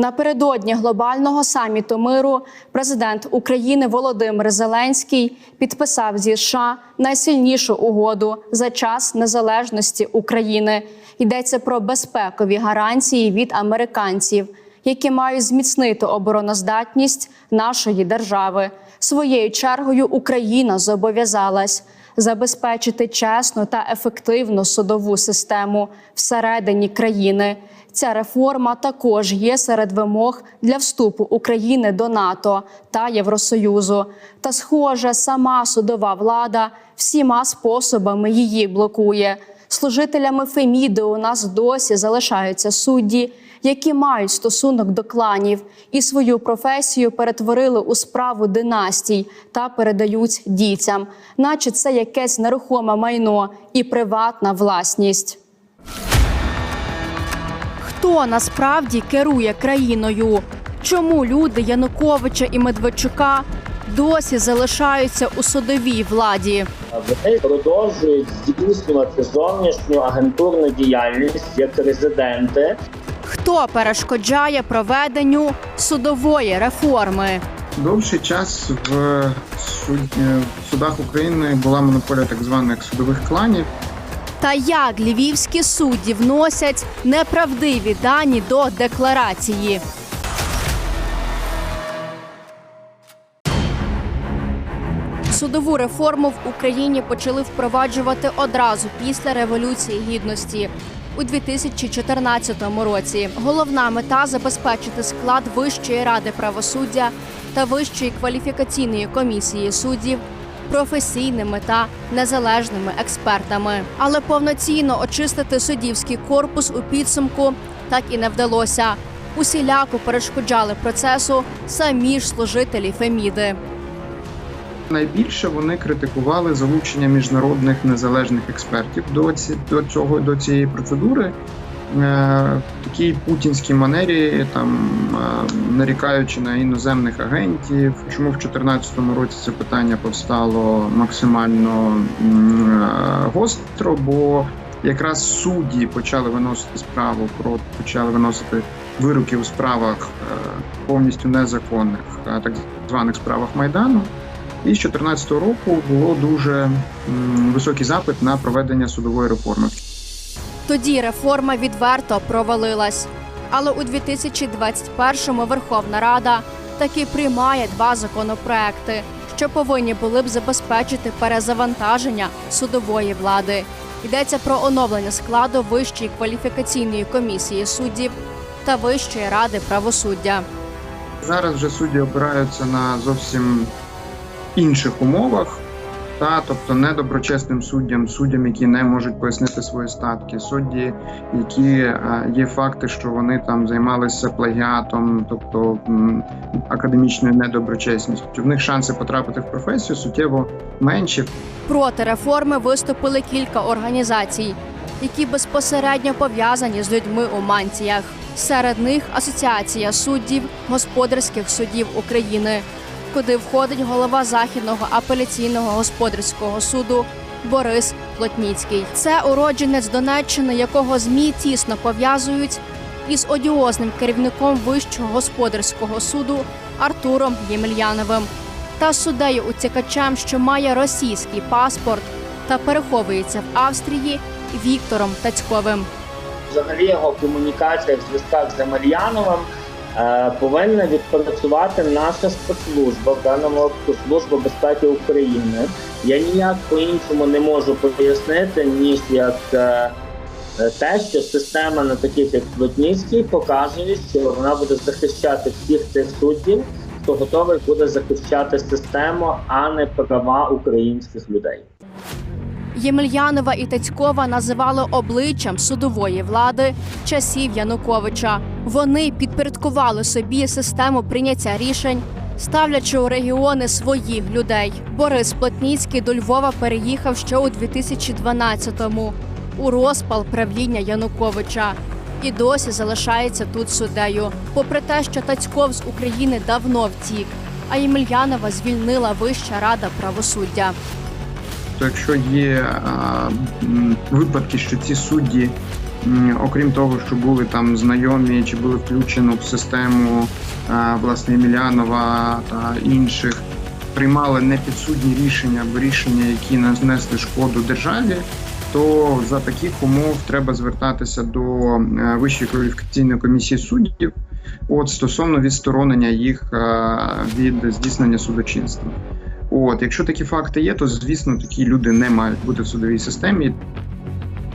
Напередодні глобального саміту миру президент України Володимир Зеленський підписав зі США найсильнішу угоду за час незалежності України. Йдеться про безпекові гарантії від американців, які мають зміцнити обороноздатність нашої держави. Своєю чергою Україна зобов'язалась забезпечити чесну та ефективну судову систему всередині країни. Ця реформа також є серед вимог для вступу України до НАТО та Євросоюзу. Та, схоже, сама судова влада всіма способами її блокує. Служителями Феміди у нас досі залишаються судді, які мають стосунок до кланів і свою професію перетворили у справу династій та передають дітям, наче це якесь нерухоме майно і приватна власність. Хто насправді керує країною? Чому люди Януковича і Медведчука досі залишаються у судовій владі? Вони продовжують здійснювати зовнішню агентурну діяльність як резиденти. Хто перешкоджає проведенню судової реформи? Довший час в суд- в судах України була монополія так званих судових кланів. Та як львівські судді вносять неправдиві дані до декларації? Судову реформу в Україні почали впроваджувати одразу після революції гідності. У 2014 році головна мета забезпечити склад Вищої ради правосуддя та Вищої кваліфікаційної комісії суддів професійними та незалежними експертами. Але повноцінно очистити суддівський корпус у підсумку так і не вдалося. Усіляко перешкоджали процесу самі ж служителі Феміди. Найбільше вони критикували залучення міжнародних незалежних експертів до, ці, до цього до цієї процедури. Е, в такій путінській манері, там е, нарікаючи на іноземних агентів. Чому в 2014 році це питання повстало максимально е, гостро? Бо якраз судді почали виносити справу про почали виносити вироки у справах повністю незаконних, так званих справах майдану. І з 2014 року було дуже високий запит на проведення судової реформи. Тоді реформа відверто провалилась. Але у 2021-му Верховна Рада таки приймає два законопроекти, що повинні були б забезпечити перезавантаження судової влади. Йдеться про оновлення складу Вищої кваліфікаційної комісії суддів та Вищої ради правосуддя. Зараз вже судді обираються на зовсім інших умовах, та тобто недоброчесним суддям, суддям, які не можуть пояснити свої статки, судді, які е, є факти, що вони там займалися плагіатом, тобто академічною недоброчесністю. В них шанси потрапити в професію суттєво менші. Проти реформи виступили кілька організацій, які безпосередньо пов'язані з людьми у мантіях. Серед них Асоціація суддів господарських судів України, куди входить голова західного апеляційного господарського суду Борис Плотніцький. Це уродженець Донеччини, якого змі тісно пов'язують із одіозним керівником Вищого господарського суду Артуром Ємельяновим та суддею утікачем, що має російський паспорт та переховується в Австрії Віктором Тацьковим. Взагалі його комунікація в зв'язках з Емельяновим повинна відпрацювати наша спецслужба, в даному випадку Служба безпеки України. Я ніяк по-іншому не можу пояснити, ніж як е, е, те, що система на таких як Плотніцький показує, що вона буде захищати всіх тих суддів, хто готовий буде захищати систему, а не права українських людей. Ємельянова і Тацькова називали обличчям судової влади часів Януковича. Вони підпорядкували собі систему прийняття рішень, ставлячи у регіони своїх людей. Борис Плотніцький до Львова переїхав ще у 2012-му у розпал правління Януковича. І досі залишається тут суддею. Попри те, що Тацьков з України давно втік, а Ємельянова звільнила Вища рада правосуддя. Якщо є а, випадки, що ці судді Окрім того, що були там знайомі чи були включені в систему е, власне Емельянова та інших, приймали непідсудні рішення або рішення, які нанесли шкоду державі, то за таких умов треба звертатися до е, Вищої кваліфікаційної комісії суддів от стосовно відсторонення їх е, від здійснення судочинства. От, якщо такі факти є, то звісно такі люди не мають бути в судовій системі.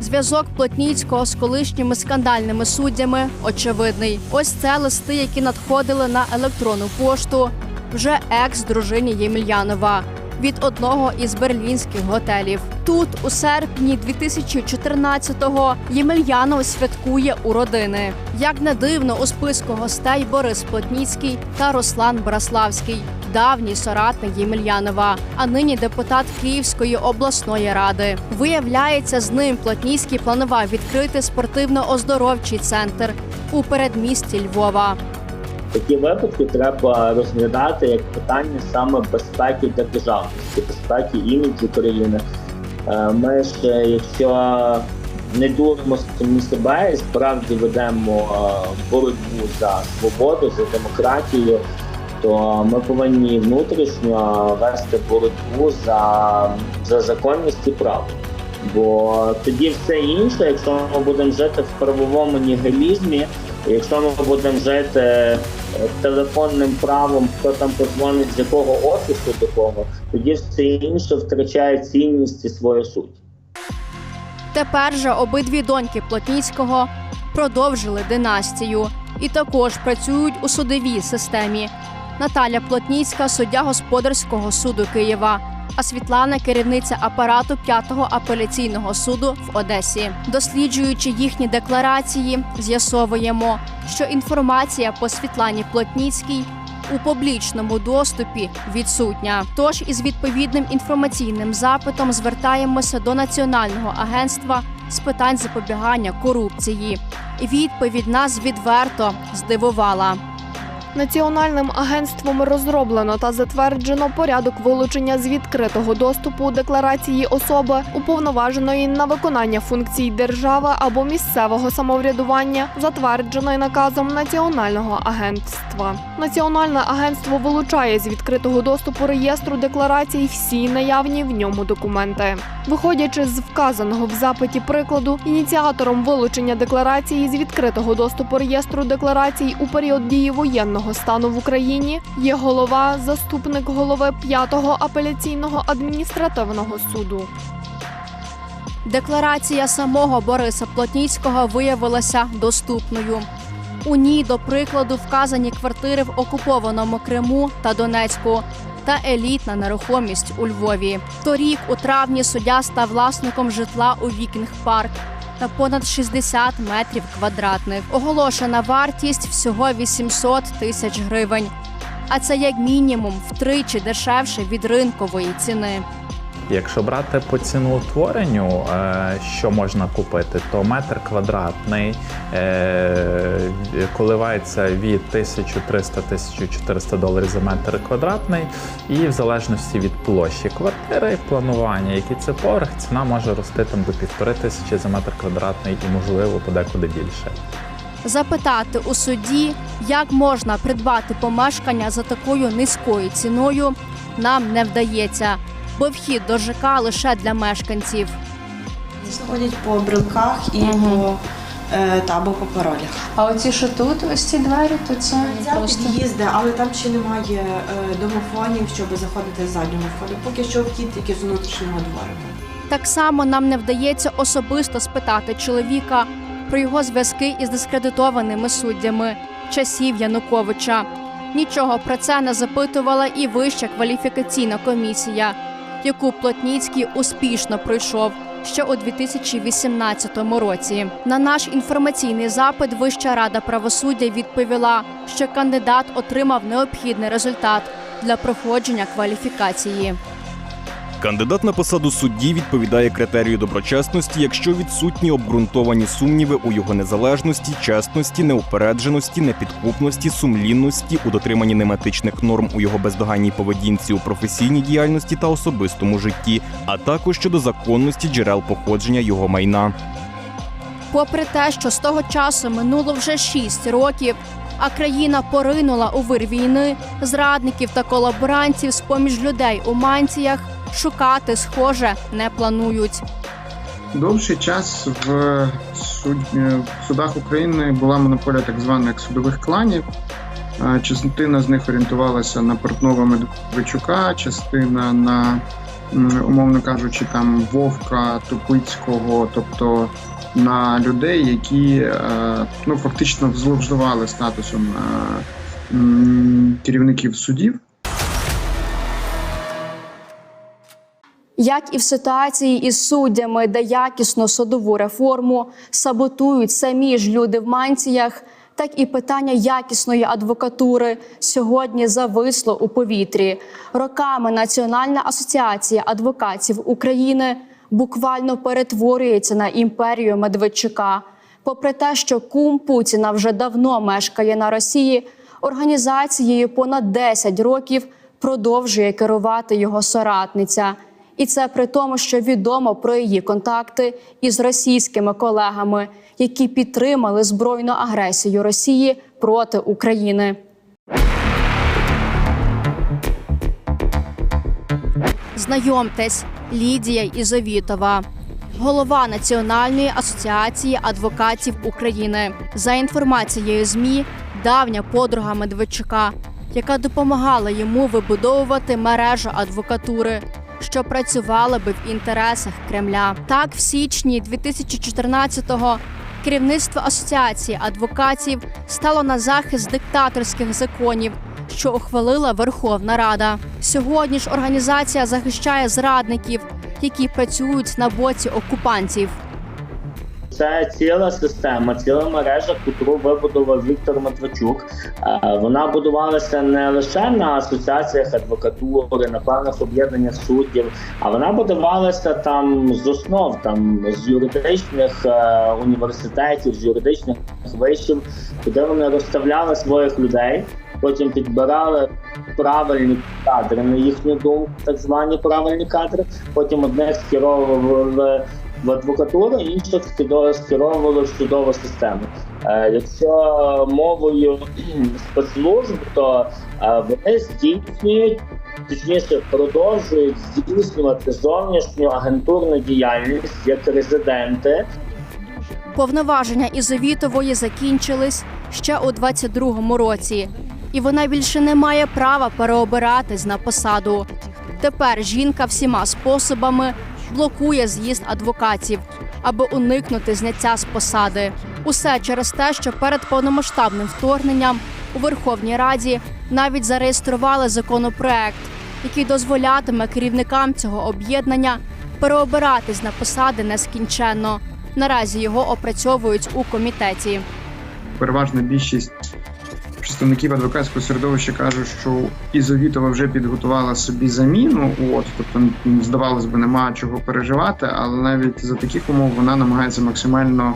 Зв'язок Плотніцького з колишніми скандальними суддями очевидний. Ось це листи, які надходили на електронну пошту вже екс-дружині Ємельянова від одного із берлінських готелів. Тут, у серпні 2014-го, Ємельянов святкує у родини. Як не дивно, у списку гостей Борис Плотніцький та Руслан Браславський, давній соратник Ємельянова, а нині депутат Київської обласної ради. Виявляється, з ним Плотніцький планував відкрити спортивно-оздоровчий центр у передмісті Львова. Такі випадки треба розглядати як питання саме безпеки для державності, безпеки іміджу країни. Е, Ми ж, якщо не дуримо самі себе і справді ведемо е, боротьбу за свободу, за демократію, то ми повинні внутрішньо вести боротьбу за, за законність і право. Бо тоді все інше, якщо ми будемо жити в правовому нігілізмі, якщо ми будемо жити е, телефонним правом, хто там подзвонить з якого офісу до кого, тоді все інше втрачає цінність і свою суть. Тепер же обидві доньки Плотніцького продовжили династію і також працюють у судовій системі. Наталя Плотніцька, суддя господарського суду Києва, а Світлана керівниця апарату 5-го апеляційного суду в Одесі. Досліджуючи їхні декларації, з'ясовуємо, що інформація по Світлані Плотніцькій у публічному доступі відсутня. Тож із відповідним інформаційним запитом звертаємося до Національного агентства з питань запобігання корупції. Відповідь нас відверто здивувала. Національним агентством розроблено та затверджено порядок вилучення з відкритого доступу декларації особи, уповноваженої на виконання функцій держави або місцевого самоврядування, затвердженої наказом Національного агентства. Національне агентство вилучає з відкритого доступу реєстру декларацій всі наявні в ньому документи. Виходячи з вказаного в запиті прикладу, ініціатором вилучення декларації з відкритого доступу реєстру декларацій у період дії воєнного стану в Україні є голова, заступник голови 5-го апеляційного адміністративного суду. Декларація самого Бориса Плотніцького виявилася доступною. У ній, до прикладу, вказані квартири в окупованому Криму та Донецьку та елітна нерухомість у Львові. Торік, у травні, суддя став власником житла у Вікінг Парк на понад 60 метрів квадратних. Оголошена вартість всього 800 тисяч гривень. А це як мінімум втричі дешевше від ринкової ціни. Якщо брати по ціноутворенню, е, що можна купити, то метр квадратний е, коливається від 1300-1400 доларів за метр квадратний, і в залежності від площі квартири, планування, який це поверх, ціна може рости там до півтори тисячі за метр квадратний і можливо подекуди більше. Запитати у суді, як можна придбати помешкання за такою низькою ціною, нам не вдається, бо вхід до ЖК лише для мешканців. Заходять по брелках і по е, та або по паролях. А оці, що тут, ось ці двері, то це Це просто під'їзди, але там ще немає е, домофонів, щоб заходити з заднього входу. Поки що вхід тільки з внутрішнього дворика. Так само нам не вдається особисто спитати чоловіка про його зв'язки із дискредитованими суддями часів Януковича. Нічого про це не запитувала і вища кваліфікаційна комісія, яку Плотніцький успішно пройшов ще у 2018 році. На наш інформаційний запит Вища рада правосуддя відповіла, що кандидат отримав необхідний результат для проходження кваліфікації. Кандидат на посаду судді відповідає критерію доброчесності, якщо відсутні обґрунтовані сумніви у його незалежності, чесності, неупередженості, непідкупності, сумлінності, у дотриманні неметичних норм у його бездоганній поведінці у професійній діяльності та особистому житті, а також щодо законності джерел походження його майна. Попри те, що з того часу минуло вже 6 років, а країна поринула у вир війни, зрадників та колаборантів з поміж людей у манціях шукати схоже не планують. Довший час е, в судах України була монополія так званих судових кланів. Е, Частина з них орієнтувалася на Портнова Медведчука, частина на, умовно кажучи, там Вовка, Тупицького, тобто на людей, які е, ну, фактично зловживали статусом керівників судів. Як і в ситуації із суддями, де якісну судову реформу саботують самі ж люди в манціях, так і питання якісної адвокатури сьогодні зависло у повітрі. Роками Національна асоціація адвокатів України буквально перетворюється на імперію Медведчука. Попри те, що кум Путіна вже давно мешкає на Росії, організацією понад 10 років продовжує керувати його соратниця. І це при тому, що відомо про її контакти із російськими колегами, які підтримали збройну агресію Росії проти України. Знайомтесь, Лідія Ізовітова, голова Національної асоціації адвокатів України. За інформацією ЗМІ, давня подруга Медведчука, яка допомагала йому вибудовувати мережу адвокатури, що працювали би в інтересах Кремля. Так, в січні 2014-го керівництво асоціації адвокатів стало на захист диктаторських законів, що ухвалила Верховна Рада. Сьогодні ж організація захищає зрадників, які працюють на боці окупантів. Це ціла система, ціла мережа, яку вибудував Віктор Матвачук. Вона будувалася не лише на асоціаціях адвокатури, на певних об'єднаннях суддів, а вона будувалася там з основ, там з юридичних е, університетів, з юридичних вишів, куди вони розставляли своїх людей. Потім підбирали правильні кадри на їхню думку, так звані правильні кадри. Потім одних скеровували інших скидо- скеровували в судову систему. Е, якщо мовою спецслужб, то е, вони здійснюють, точніше продовжують здійснювати зовнішню агентурну діяльність як резиденти Повноваження Ізовітової закінчились ще у 22-му році, і вона більше не має права переобиратись на посаду. Тепер жінка всіма способами блокує з'їзд адвокатів, аби уникнути зняття з посади. Усе через те, що перед повномасштабним вторгненням у Верховній Раді навіть зареєстрували законопроект, який дозволятиме керівникам цього об'єднання переобиратись на посади нескінченно. Наразі його опрацьовують у комітеті. переважна більшість представників адвокатського середовища кажуть, що Ізовітова вже підготувала собі заміну. От тобто, здавалось би, нема чого переживати, але навіть за таких умов вона намагається максимально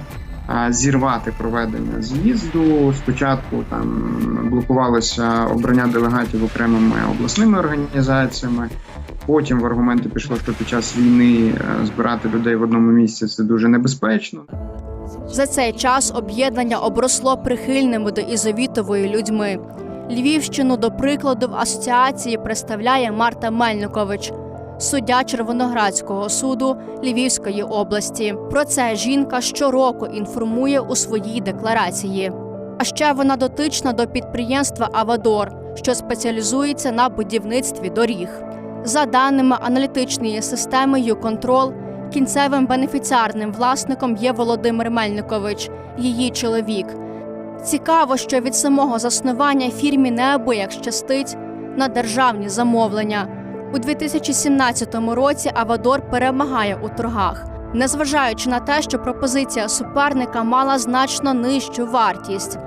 зірвати проведення з'їзду. Спочатку там блокувалося обрання делегатів окремими обласними організаціями. Потім в аргументи пішло, що під час війни е, збирати людей в одному місці це дуже небезпечно. За цей час об'єднання обросло прихильними до Ізовітової людьми. Львівщину, до прикладу, в асоціації представляє Марта Мельникович, суддя Червоноградського суду Львівської області. Про це жінка щороку інформує у своїй декларації. А ще вона дотична до підприємства Авадор, що спеціалізується на будівництві доріг. За даними аналітичної системи «Юконтрол», кінцевим бенефіціарним власником є Володимир Мельникович, її чоловік. Цікаво, що від самого заснування фірмі неабияк щастить на державні замовлення. У 2017 році Авадор перемагає у торгах, незважаючи на те, що пропозиція суперника мала значно нижчу вартість.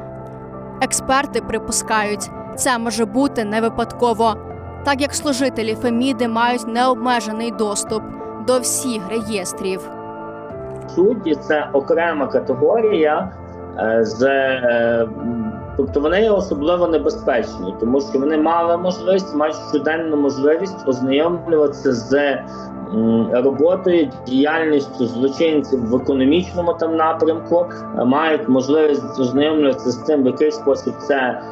Експерти припускають, це може бути не випадково, так як служителі Феміди мають необмежений доступ до всіх реєстрів. судді це окрема категорія е, з е, Тобто вони особливо небезпечні, тому що вони мали можливість, мають щоденну можливість ознайомлюватися з роботою, діяльністю злочинців в економічному там напрямку, е, мають можливість ознайомлюватися з тим, в який спосіб це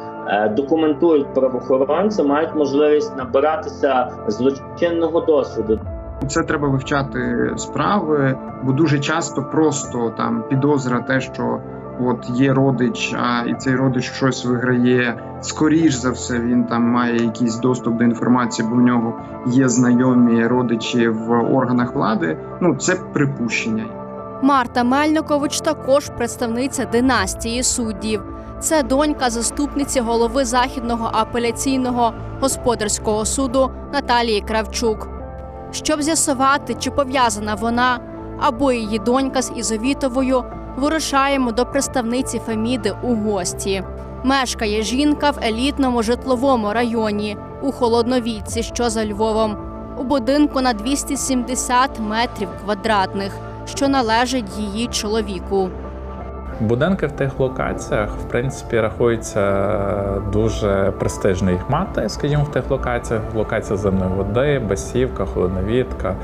документують правоохоронці, мають можливість набиратися злочинного досвіду. Це треба вивчати справи, бо дуже часто просто там підозра, те, що от є родич, а і цей родич щось виграє. Скоріш за все, він там має якийсь доступ до інформації, бо в нього є знайомі родичі в органах влади. Ну це припущення. Марта Мельникович також представниця династії суддів. Це донька заступниці голови західного апеляційного господарського суду Наталії Кравчук. Щоб з'ясувати, чи пов'язана вона або її донька з Ізовітовою, вирушаємо до представниці Феміди у гості. Мешкає жінка в елітному житловому районі у Холодновійці, що за Львовом, у будинку на 270 метрів квадратних, що належить її чоловіку. Будинки в тих локаціях, в принципі, рахуються дуже престижно їх мати, скажімо, в тих локаціях. Локація земної води, басівка, холодновідка,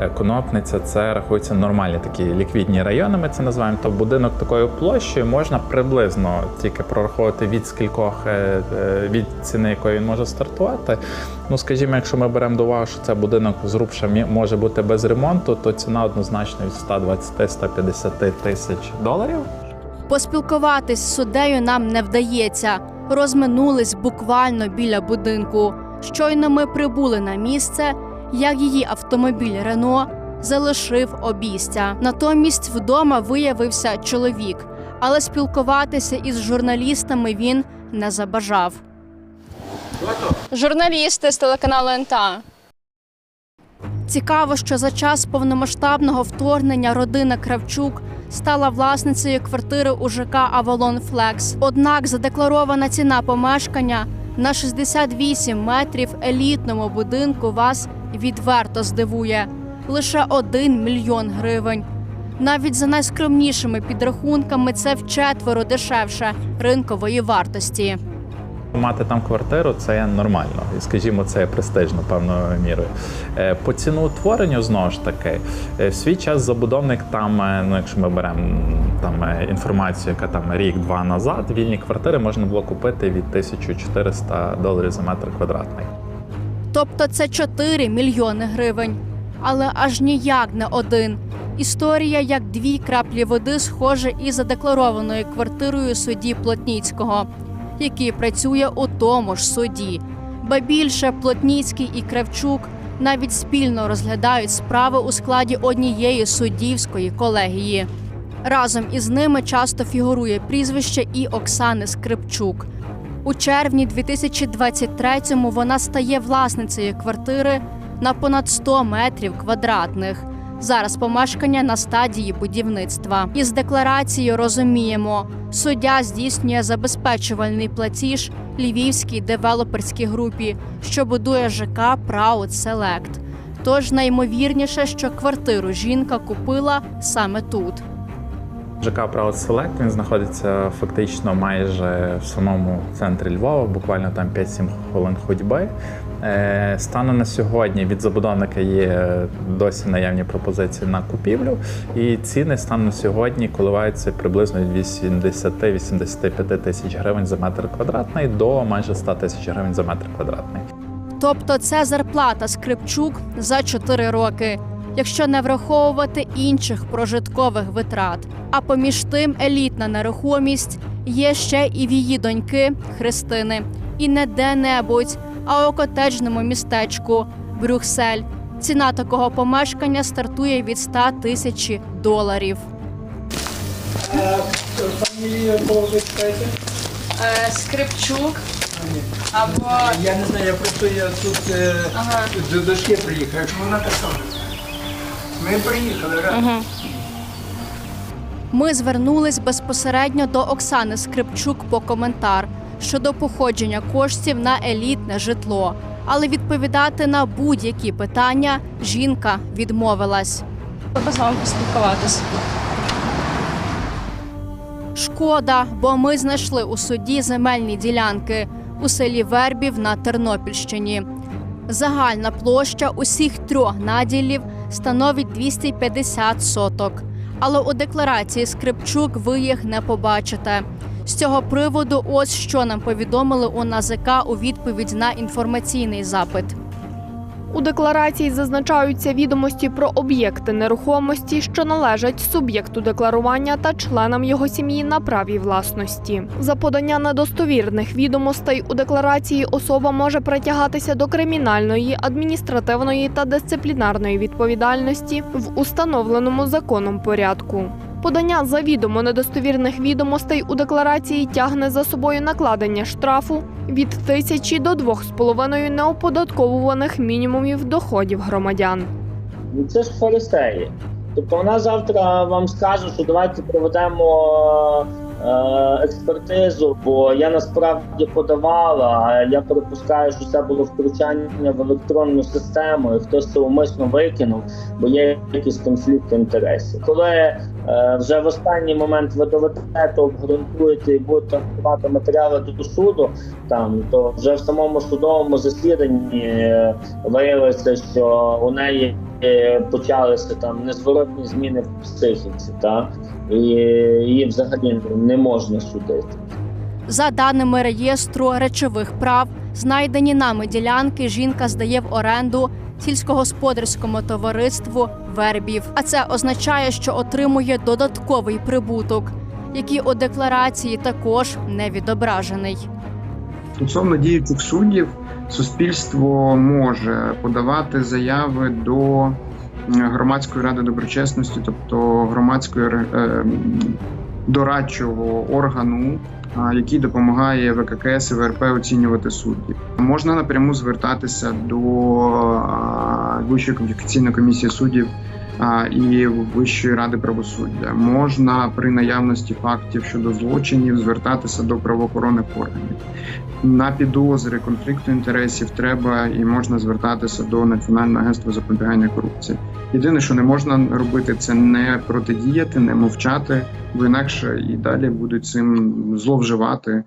е, конопниця це рахуються нормальні такі ліквідні райони. Ми це називаємо. То будинок такою площею можна приблизно тільки прораховувати від скількох е, е, від ціни, якої він може стартувати. Ну, скажімо, якщо ми беремо до уваги, що це будинок зрубша може бути без ремонту, то ціна однозначно від 120-150 тисяч доларів. Поспілкуватись з суддею нам не вдається. Розминулись буквально біля будинку. Щойно ми прибули на місце, як її автомобіль Рено залишив обійстя. Натомість вдома виявився чоловік, але спілкуватися із журналістами він не забажав. Журналісти з телеканалу НТА. Цікаво, що за час повномасштабного вторгнення родина Кравчук стала власницею квартири у ЖК Авалон Флекс. Однак задекларована ціна помешкання на 68 метрів елітному будинку вас відверто здивує лише 1 мільйон гривень. Навіть за найскромнішими підрахунками це вчетверо дешевше ринкової вартості. Мати там квартиру це нормально, і скажімо, це престижно певною мірою. Е, По ціноутворенню знову ж таки, е, в свій час забудовник там, е, ну якщо ми беремо там інформацію, яка там рік-два назад, вільні квартири можна було купити від 1400 доларів за метр квадратний. Тобто це 4 мільйони гривень. Але аж ніяк не один. Історія як дві краплі води схожа із задекларованою квартирою судді Плотніцького, який працює у тому ж суді. Ба більше Плотніцький і Кравчук навіть спільно розглядають справи у складі однієї суддівської колегії. Разом із ними часто фігурує прізвище і Оксани Скрипчук. У червні 2023-му вона стає власницею квартири на понад 100 метрів квадратних. Зараз помешкання на стадії будівництва. Із декларацією розуміємо, суддя здійснює забезпечувальний платіж львівській девелоперській групі, що будує ЖК Праут Селект. Тож найімовірніше, що квартиру жінка купила саме тут. ЖК Праут Селект він знаходиться фактично майже в самому центрі Львова, буквально там 5-7 хвилин ходьби. Е, Станом на сьогодні від забудовника є досі наявні пропозиції на купівлю, і ціни станом на сьогодні коливаються приблизно від 80-85 тисяч гривень за метр квадратний до майже 100 тисяч гривень за метр квадратний. Тобто це зарплата Скрипчук за 4 роки, якщо не враховувати інших прожиткових витрат. А поміж тим елітна нерухомість є ще і в її доньки Христини. І не де-небудь, а у котеджному містечку Брюксель. Ціна такого помешкання стартує від 100 тисяч доларів. Фамілію кого? Скрипчук або Я не знаю, я просто я тут е, Ага. до дошки приїхав. Вона так само. Ми приїхали раз. Ми звернулись безпосередньо до Оксани Скрипчук по коментар щодо походження коштів на елітне житло. Але відповідати на будь-які питання жінка відмовилась. Треба з вами поспілкуватися. Шкода, бо ми знайшли у суді земельні ділянки у селі Вербів на Тернопільщині. Загальна площа усіх трьох наділів становить 250 соток. Але у декларації Скрипчук ви їх не побачите. З цього приводу, ось що нам повідомили у НАЗК у відповідь на інформаційний запит. У декларації зазначаються відомості про об'єкти нерухомості, що належать суб'єкту декларування та членам його сім'ї на праві власності. За подання недостовірних відомостей у декларації особа може притягатися до кримінальної, адміністративної та дисциплінарної відповідальності в установленому законом порядку. Подання завідомо недостовірних відомостей у декларації тягне за собою накладення штрафу від тисячі до двох з половиною неоподатковуваних мінімумів доходів громадян. Ну це ж фарисеї. Тобто вона завтра вам скаже, що давайте проведемо е, експертизу, бо я насправді подавала, я припускаю, що це було втручання в електронну систему, і хтось це умисно викинув, бо є якісь конфлікти інтересів. Коли вже в останній момент ви доведете, обґрунтуєте і будете готувати матеріали до суду, там то вже в самому судовому засіданні е, виявилося, що у неї е, почалися там незворотні зміни в психіці, та і її взагалі не можна судити. За даними реєстру речових прав, знайдені нами ділянки жінка здає в оренду сільськогосподарському товариству Вербів. А це означає, що отримує додатковий прибуток, який у декларації також не відображений. Стосовно діючих суддів, суспільство може подавати заяви до е, громадської ради доброчесності, тобто громадської е, дорадчого органу, який допомагає ВККС і ВРП оцінювати суддів. Можна напряму звертатися до Вищої кваліфікаційної комісії суддів і Вищої ради правосуддя. Можна при наявності фактів щодо злочинів звертатися до правоохоронних органів. На підозри конфлікту інтересів треба і можна звертатися до Національного агентства запобігання корупції. Єдине, що не можна робити, це не протидіяти, не мовчати, бо інакше і далі будуть цим зловживати.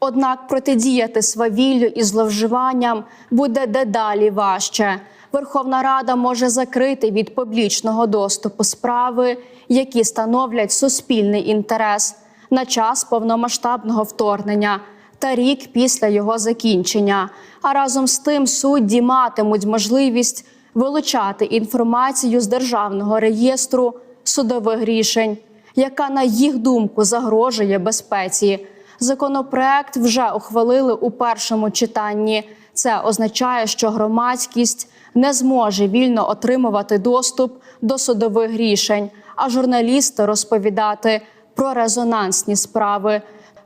Однак протидіяти свавіллю і зловживанням буде дедалі важче. Верховна Рада може закрити від публічного доступу справи, які становлять суспільний інтерес на час повномасштабного вторгнення та рік після його закінчення. А разом з тим судді матимуть можливість вилучати інформацію з державного реєстру судових рішень, яка, на їх думку, загрожує безпеці. Законопроект вже ухвалили у першому читанні. Це означає, що громадськість не зможе вільно отримувати доступ до судових рішень, а журналісти розповідати про резонансні справи.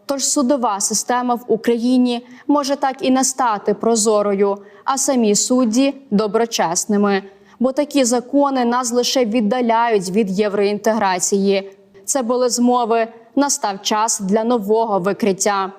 Тож судова система в Україні може так і не стати прозорою, а самі судді доброчесними. Бо такі закони нас лише віддаляють від євроінтеграції. Це були змови. Настав час для нового викриття.